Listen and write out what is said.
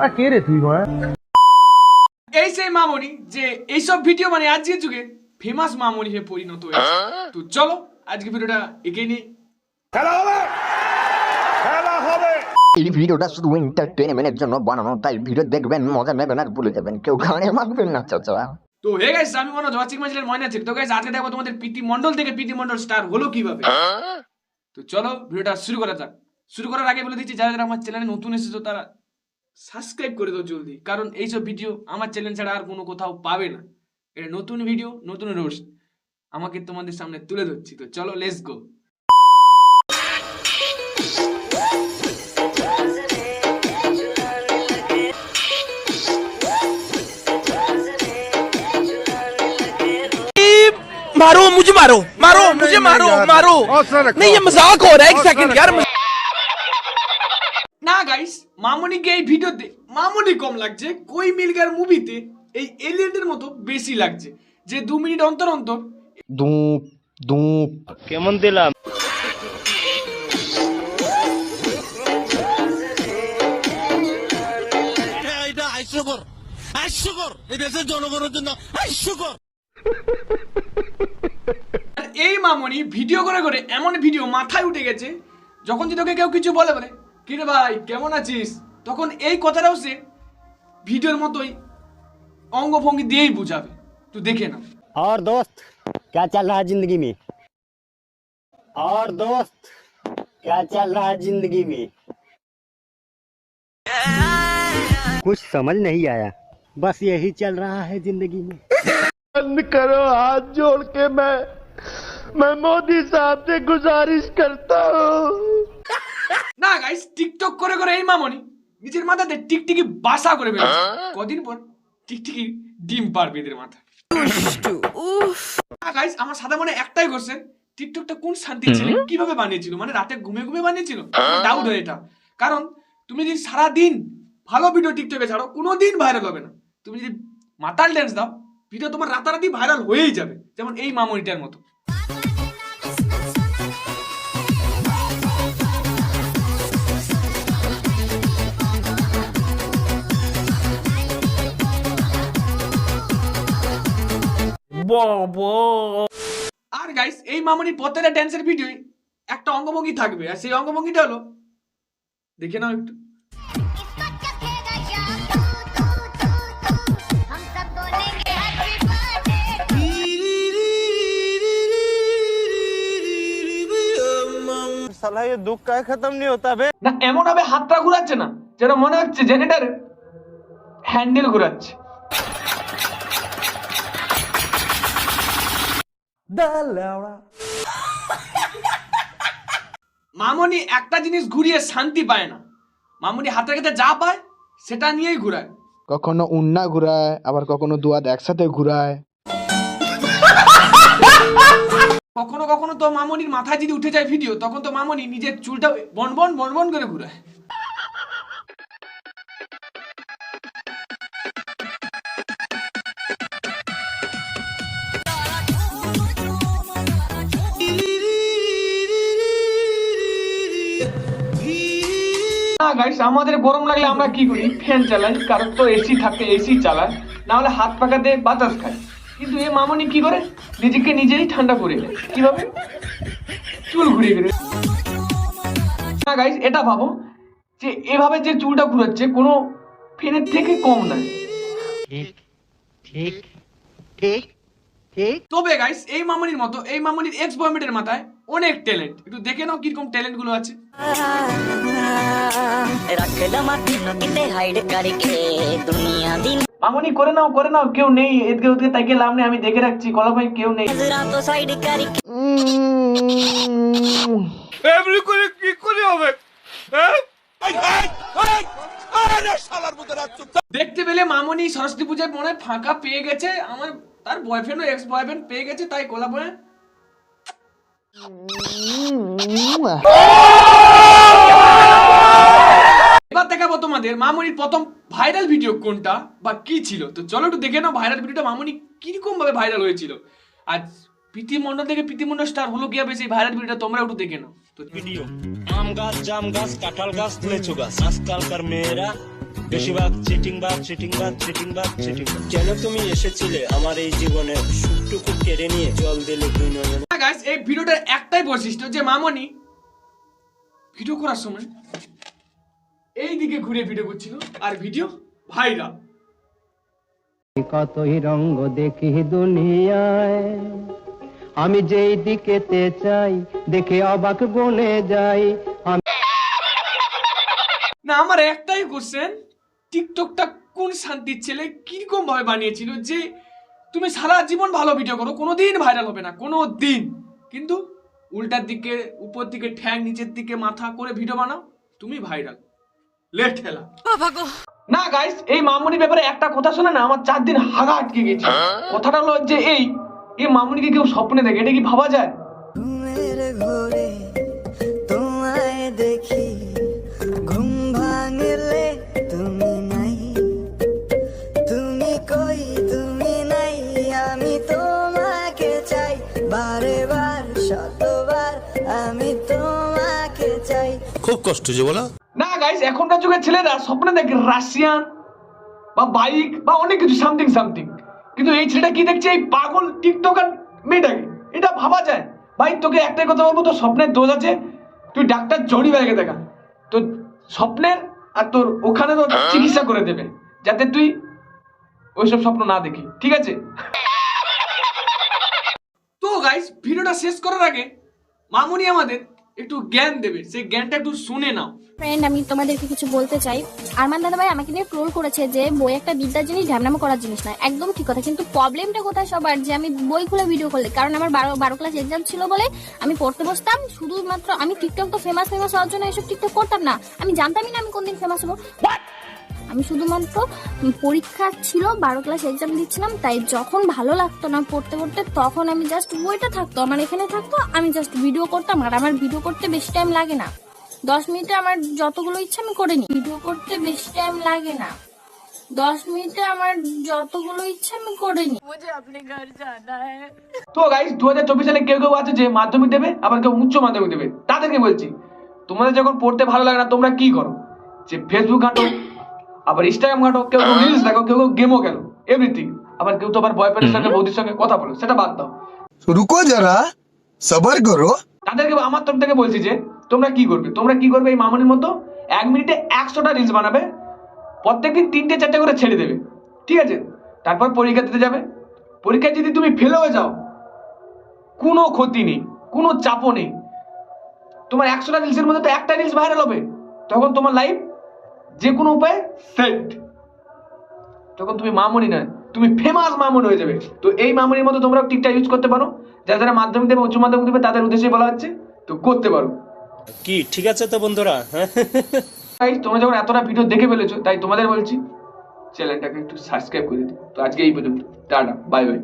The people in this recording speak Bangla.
তোরা কে রে তুই মা এই সেই মামনি যে এইসব ভিডিও মানে আজকের যুগে ফেমাস মামনি হয়ে পরিণত হয়েছে। তো চলো আজকে ভিডিওটা এগিয়ে নিই। এই ভিডিওটা শুধু এন্টারটেনমেন্টের জন্য বানানো তাই ভিডিও দেখবেন মজা নেবেন আর ভুলে যাবেন। কেউ গানে মাখবেন না চাচা। তো হে গাইস আমি মনে জচিক মাঝিলের ময়না ছিল তো গাইস আজকে দেখো তোমাদের প্রীতি মন্ডল থেকে প্রীতি মন্ডল স্টার হলো কীভাবে। তো চলো ভিডিওটা শুরু করা যাক। শুরু করার আগে বলে দিচ্ছি যারা যারা আমার চ্যানেলে নতুন এসেছ তারা সাবস্ক্রাইব করে দাও জলদি কারণ এইসব ভিডিও আমার চ্যানেল ছাড়া আর কোনো কোথাও পাবে না এটা নতুন ভিডিও নতুন রোস্ট আমাকে তোমাদের সামনে তুলে ধরছি তো চলো লেটস গো मारो मुझे मारो मारो मुझे मारो मारो नहीं ये मजाक हो रहा है एक सेकंड यार না গাইস মামুনিকে এই ভিডিওতে মামনি কম লাগছে কই মিলগার মুভিতে এই এলিয়েন্টের মতো বেশি লাগছে যে দু মিনিট অন্তর অন্তর দুপ দুপ এটা হাস্যকর হাস্যকর। এই দেশের জনগণের জন্য এই মামনি ভিডিও করে করে এমন ভিডিও মাথায় উঠে গেছে যখন যদি ওকে কেউ কিছু বলে বলে কিরে ভাই কেমন আছিস তখন এই কথাটাও সে ভিডিওর মতোই অঙ্গভঙ্গি দিয়েই বুঝাবে তুই দেখে না और दोस्त क्या चल रहा है जिंदगी में और दोस्त क्या चल रहा है जिंदगी में कुछ समझ नहीं आया बस यही चल रहा है जिंदगी में बंद करो हाथ जोड़ के मैं मैं मोदी साहब से गुजारिश करता हूँ না গাইস টিকটক করে করে এই মামনি নিজের মাথাতে টিকটিকি বাসা করে ফেলেছে কদিন পর টিকটিকি ডিম পারবে এদের মাথায়। গাইস আমার সাদা মনে একটাই কোশ্চেন টিকটকটা কোন শান্তি ছিল কীভাবে বানিয়েছিল? মানে রাতে ঘুমে ঘুমে বানিয়েছিল? ডাউট হয় এটা। কারণ তুমি যদি সারা দিন ভালো ভিডিও টিকটকে ছাড়ো কোনো দিন ভাইরাল হবে না। তুমি যদি মাতাল ড্যান্স দাও ভিডিও তোমার রাতারাতি ভাইরাল হয়েই যাবে যেমন এই মামনিটার মতো। আর গাইস এই মামনির প্রত্যেকটা ড্যান্সের ভিডিওই একটা অঙ্গভঙ্গি থাকবে আর সেই অঙ্গভঙ্গিটা হলো দেখে নাও একটু हम सब बोलेंगे हैप्पी बर्थडे साला ये दुख का खत्म नहीं होता बे না এমন ভাবে হাতটা ঘুরাচ্ছে না যেন মনে হচ্ছে জেনারেটার হ্যান্ডেল ঘুরাচ্ছে মামনি একটা জিনিস ঘুরিয়ে শান্তি পায় না। মামনি হাতের কাছে যা পায় সেটা নিয়েই ঘুরায়। কখনো উন্না ঘুরায় আবার কখনো দুয়াত একসাথে ঘুরায়। কখনো কখনো তো মামনির মাথায় যদি উঠে যায় ভিডিও তখন তো মামনি নিজের চুলটা বন বন বন বন করে ঘুরায়। গাইস আমাদের গরম লাগলে আমরা কি করি? ফ্যান চালাই কারণ তো এসি থাকে এসি চালায়। না হলে হাত পাকা দিয়ে বাতাস খায়। কিন্তু এ মামনি কি করে? নিজেকে নিজেই ঠান্ডা করে নেয়। কীভাবে? চুল ঘুরিয়ে ঘুরে না গাইস এটা ভাবো যে এভাবে যে চুলটা ঘুরাচ্ছে কোনো ফ্যানের থেকে কম নয়। ঠিক ঠিক ঠিক তবে গাইস এই মামনির মতো এই মামনির এক্স বয়মেটের মাথায় অনেক ট্যালেন্ট একটু দেখে নাও কীরকম ট্যালেন্টগুলো আছে। রাখলাম হাইড দুনিয়া দিন মামুনি করে নাও করে নাও কেউ নেই। এদিকে ওদিকে তাকিয়ে লাভ নেই আমি দেখে রাখছি কলা ভাই কেউ নেই। সাইড করে কি করে হবে? দেখতে পেলে মামনি সরস্বতী পূজায় মনে ফাঁকা পেয়ে গেছে। আমার তার বয়ফ্রেন্ড ও এক্স বয়ফ্রেন্ড পেয়ে গেছে তাই কলা ভাই এবার দেখাবো তোমাদের মামনির প্রথম ভাইরাল ভিডিও কোনটা বা কি ছিল। তো চলো একটু দেখে নাও ভাইরাল ভিডিওটা মামনি কীরকম ভাবে ভাইরাল হয়েছিল। আজ প্রীতি মন্ডল থেকে প্রীতি মন্ডল স্টার হলো হবে সেই ভাইরাল ভিডিওটা তোমরা একটু দেখে নাও। তো ভিডিও আম গাছ জাম গাছ কাঁঠাল গাছ লেচু গাছ। আজকালকার মেয়েরা বেশিরভাগ চিটিং বাদ চিটিং বাদ চিটিং বাদ চিটিং কেন তুমি এসেছিলে আমার এই জীবনে? সুখটুকু কেড়ে নিয়ে জল দিলে দুই নয়নে। গাইস এই ভিডিওটার একটাই বৈশিষ্ট্য যে মামনি ভিডিও করার সময় এই দিকে ঘুরে ভিডিও করছিল। আর ভিডিও ভাইরাল কতই রঙ্গ দেখি দুনিয়ায়। আমি যেই দিকেতে চাই দেখে অবাক বনে যাই। না আমার একটাই কোশ্চেন টিকটকটা কোন শান্তির ছেলে কীরকম ভাবে বানিয়েছিল যে তুমি সারা জীবন ভালো ভিডিও করো কোনোদিন ভাইরাল হবে না কোনো দিন কিন্তু উল্টার দিকে উপর দিকে ঠ্যাং নিচের দিকে মাথা করে ভিডিও বানাও তুমি ভাইরাল লেট খেলা। না গাইস এই মামুনি ব্যাপারে একটা কথা শুনে না? আমার চার দিন হাগা আটকে গেছে। কথাটা হলো যে এই এই মামুনিকে কেউ স্বপ্নে দেখে এটা কি ভাবা যায়? দেখি ঘুম ভাঙলে তুমি নাই। তুমি কই তুমি নাই আমি তোমাকে চাই। বারে বার শতবার আমি তোমাকে চাই। খুব কষ্ট যে বলা। গাইস এখনকার যুগের ছেলেরা স্বপ্নে দেখে রাশিয়ান বা বাইক বা অনেক কিছু সামথিং সামথিং কিন্তু এই ছেলেটা কি দেখছে? এই পাগল টিকটকার মেয়েটাকে। এটা ভাবা যায়। ভাই তোকে একটাই কথা বলব তোর স্বপ্নের দোষ আছে। তুই ডাক্তার জড়ি ব্যাগে দেখা। তোর স্বপ্নের আর তোর ওখানে তোর চিকিৎসা করে দেবে যাতে তুই ওইসব স্বপ্ন না দেখি। ঠিক আছে? তো গাইস ভিডিওটা শেষ করার আগে মামুনি আমাদের একটু জ্ঞান দেবে সেই জ্ঞানটা একটু শুনে নাও। ফ্রেন্ড আমি তোমাদেরকে কিছু বলতে চাই। আরমান দাদা ভাই আমাকে নিয়ে ট্রোল করেছে যে বই একটা বিদ্যার জিনিস ঢ্যামনামো করার জিনিস না। একদম ঠিক কথা কিন্তু প্রবলেমটা কোথায় সবার? যে আমি বই খুলে ভিডিও করলে কারণ আমার বারো বারো ক্লাস এক্সাম ছিল বলে আমি পড়তে বসতাম শুধুমাত্র আমি টিকটক তো ফেমাস ফেমাস হওয়ার জন্য এসব টিকটক করতাম না। আমি জানতামই না আমি কোনদিন ফেমাস হব। আমি শুধুমাত্র পরীক্ষা ছিল বারো ক্লাস এক্সাম দিচ্ছিলাম তাই যখন ভালো লাগতো না পড়তে পড়তে তখন আমি জাস্ট বইটা থাকতো আমার এখানে থাকতো আমি জাস্ট ভিডিও করতাম আর আমার ভিডিও করতে বেশি টাইম লাগে না। দশ মিনিটে আমার যতগুলো ইচ্ছা আমি করে নিই ভিডিও করতে বেশি টাইম লাগে না। দশ মিনিটে আমার যতগুলো ইচ্ছা আমি করে নিই। তো গাইস দু হাজার চব্বিশ সালে কেউ কেউ আছে যে মাধ্যমিক দেবে আবার কেউ উচ্চ মাধ্যমিক দেবে। তাদেরকে বলছি তোমাদের যখন পড়তে ভালো লাগে না তোমরা কি করো? যে ফেসবুক ঘাঁটো আবার ইনস্টাগ্রাম ঘাটো কেউ কেউ রিলস দেখো কেউ কেউ গেমও খেলো এভরিথিং আবার কেউ তো আবার বয়ফ্রেন্ডের সঙ্গে বৌদির সঙ্গে কথা বলো সেটা বাদ দাও। রুকো যারা সবার করো। তাদেরকে আমার তরফ থেকে বলছি যে তোমরা কি করবে? তোমরা কি করবে এই মামনির মতো? এক মিনিটে একশোটা রিলস বানাবে প্রত্যেক দিন তিনটে চারটে করে ছেড়ে দেবে। ঠিক আছে? তারপর পরীক্ষা দিতে যাবে। পরীক্ষায় যদি তুমি ফেল হয়ে যাও কোনো ক্ষতি নেই কোনো চাপও নেই। তোমার একশোটা রিলসের মধ্যে তো একটা রিলস ভাইরাল হবে। তখন তোমার লাইফ যে কোনো উপায়ে সেট তখন তুমি মামনি নয় তুমি ফেমাস মামুন হয়ে যাবে। তো এই মামুনির মতো তোমরা টিকটা ইউজ করতে পারো। যারা যারা মাধ্যমিক দেবে উচ্চ মাধ্যমিক দেবে তাদের উদ্দেশ্যে বলা হচ্ছে তো করতে পারো। কি ঠিক আছে তো বন্ধুরা? হ্যাঁ। তাই তোমরা যখন এতটা ভিডিও দেখে ফেলেছো তাই তোমাদের বলছি চ্যানেলটাকে একটু সাবস্ক্রাইব করে দিও। তো আজকে এই পর্যন্ত। Tata bye bye